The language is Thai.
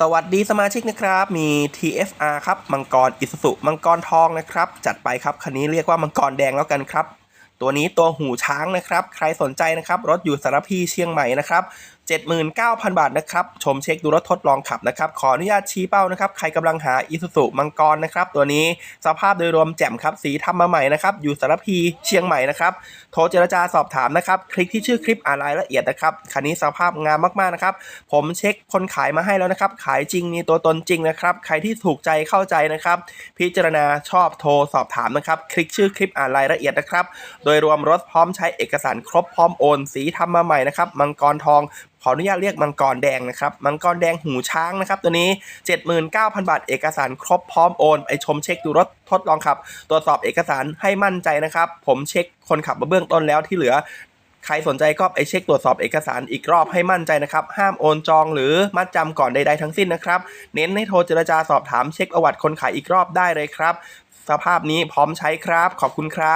สวัสดีสมาชิกนะครับ มี TFR ครับ มังกรอิสุสุมังกรทองนะครับ จัดไปครับ คันนี้เรียกว่ามังกรแดงแล้วกันครับ ตัวนี้ตัวหูช้างนะครับ ใครสนใจนะครับ รถอยู่สารพีเชียงใหม่นะครับ 79,000 บาทนะครับ ชมเช็คดูรถทดลองขับนะครับ ขออนุญาตชี้เป้านะครับ ใครกำลังหาอิสุสุมังกรนะครับ ตัวนี้สภาพโดยรวมแจ่มครับ สีทำมาใหม่นะครับ อยู่สารพีเชียงใหม่นะครับ โทรเจรจาสอบถามนะครับ คลิกที่ชื่อคลิปอ่านรายละเอียดนะครับ คันนี้สภาพงามมากๆนะครับ ผมเช็คคนขายมาให้แล้วนะครับ ขายจริงมีตัวตนจริงนะครับ ใครที่ถูกใจเข้าใจนะครับ พิจารณาชอบโทรสอบถามนะครับ คลิกชื่อคลิปอ่านรายละเอียดนะครับ โดยรวมรถพร้อมใช้เอกสารครบพร้อมโอน สีทำมาใหม่นะครับ มังกรทอง ออนุญาตเรียกมังกรแดงนะครับ มังกรแดงหูช้างนะครับ ตัวนี้ 79,000 บาท เอกสารครบพร้อมโอนไปชมเช็คดูรถทดลองขับ ตรวจสอบเอกสารให้มั่นใจนะครับ ผมเช็คคนขับมาเบื้องต้นแล้วที่เหลือใครสนใจก็ไปเช็คตรวจสอบเอกสารอีกรอบให้มั่นใจนะครับ ห้ามโอนจองหรือมัดจำก่อนใดๆทั้งสิ้นนะครับ เน้นให้โทรเจรจาสอบถามเช็คประวัติคนขายอีกรอบได้เลยครับ สภาพนี้พร้อมใช้ครับ ขอบคุณครับ